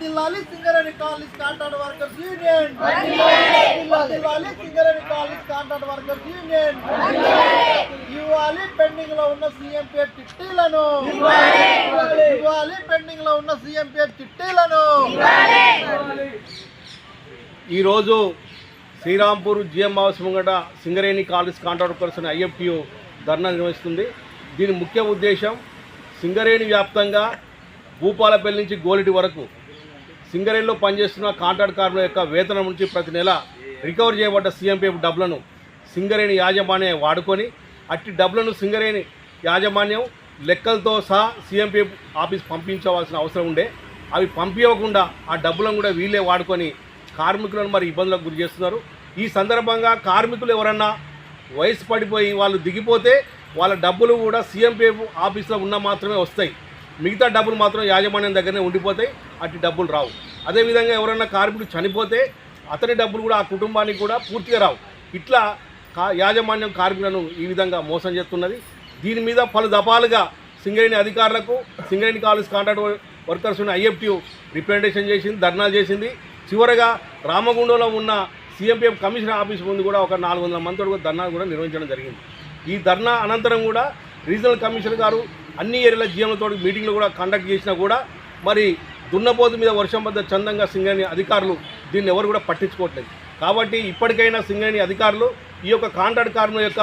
వర్దిల్లాలి Singareni college contract workers union. వర్దిల్లాలి Singareni college contract workers union. ఇవ్వాలి పెండింగ్లో ఉన్న సీఎంపీ చిట్టీలను ఇవ్వాలి పెండింగ్లో ఉన్న సీఎంపీ చిట్టీలను ఈరోజు శ్రీరాంపూర్ జిఎం హౌస్ ముంగట సింగరేణి కాలేజ్ కాంట్రాక్ట్ వర్కర్స్ అని ఐఎఫ్టియు ధర్నా నిర్వహిస్తుంది. దీని ముఖ్య ఉద్దేశం సింగరేణి వ్యాప్తంగా భూపాలపల్లి నుంచి గోలిటి వరకు సింగరేణిలో పనిచేస్తున్న కాంట్రాక్ట్ కార్మికుల యొక్క వేతనం నుంచి ప్రతి నెల రికవర్ చేయబడ్డ సీఎంపీఎఫ్ డబ్బులను సింగరేణి యాజమాన్యం వాడుకొని అట్టి డబ్బులను సింగరేణి యాజమాన్యం లెక్కలతో సహా సీఎంపీఎఫ్ ఆఫీస్ పంపించవలసిన అవసరం ఉండే. అవి పంపించకుండా ఆ డబ్బులను కూడా వీళ్ళే వాడుకొని కార్మికులను మరి ఇబ్బందులకు గురి చేస్తున్నారు. ఈ సందర్భంగా కార్మికులు ఎవరన్నా వయసు పడిపోయి వాళ్ళు దిగిపోతే వాళ్ళ డబ్బులు కూడా సీఎంపీఎఫ్ ఆఫీస్లో ఉన్న మాత్రమే వస్తాయి. మిగతా డబ్బులు మాత్రం యాజమాన్యం దగ్గరనే ఉండిపోతాయి అట్టి డబ్బులు రావు. అదేవిధంగా ఎవరైనా కార్మికుడు చనిపోతే అతని డబ్బులు కూడా ఆ కుటుంబానికి కూడా పూర్తిగా రావు. ఇట్లా కా యాజమాన్యం కార్మికులను ఈ విధంగా మోసం చేస్తున్నది. దీని మీద పలు దఫాలుగా సింగరేణి అధికారులకు Singareni college contract workers I F T representation చేసింది ధర్నాలు చేసింది. చివరగా రామగుండంలో ఉన్న సీఎంపీఎఫ్ కమిషనర్ ఆఫీస్ ముందు కూడా ఒక నాలుగు వందల మందితో కూడా ధర్నా కూడా నిర్వహించడం జరిగింది. ఈ ధర్నా అనంతరం కూడా రీజనల్ కమిషనర్ గారు అన్ని ఏరియాల జీఎంలతో మీటింగ్లు కూడా కండక్ట్ చేసినా కూడా మరి దున్నపోతు మీద వర్షం పడ్డ చందంగా సింగరేణి అధికారులు దీన్ని ఎవరు కూడా పట్టించుకోవట్లేదు. కాబట్టి ఇప్పటికైనా సింగరేణి అధికారులు ఈ యొక్క కాంట్రాక్ట్ కార్మికుల యొక్క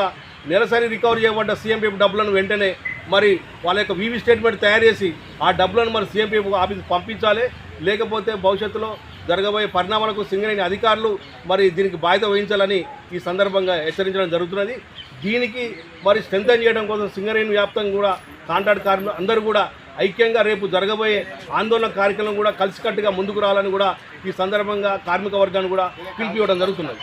నెలసరి రికవరీ చేయబడ్డ సీఎంపీఎఫ్ డబ్బులను వెంటనే మరి వాళ్ళ యొక్క వీవీ స్టేట్మెంట్ తయారు చేసి ఆ డబ్బులను మరి సీఎంపీఎఫ్ ఆఫీస్ పంపించాలి. లేకపోతే భవిష్యత్తులో జరగబోయే పరిణామాలకు సింగరేణి అధికారులు మరి దీనికి బాధ్యత వహించాలని ఈ సందర్భంగా హెచ్చరించడం జరుగుతున్నది. దీనికి మరి స్ట్రెంథన్ చేయడం కోసం సింగరేణి వ్యాప్తంగా కూడా కాంట్రాక్ట్ కార్మికులు అందరూ కూడా ఐక్యంగా రేపు జరగబోయే ఆందోళన కార్యక్రమం కూడా కలిసికట్టుగా ముందుకు రావాలని కూడా ఈ సందర్భంగా కార్మిక వర్గాన్ని కూడా పిలిపివ్వడం జరుగుతున్నది.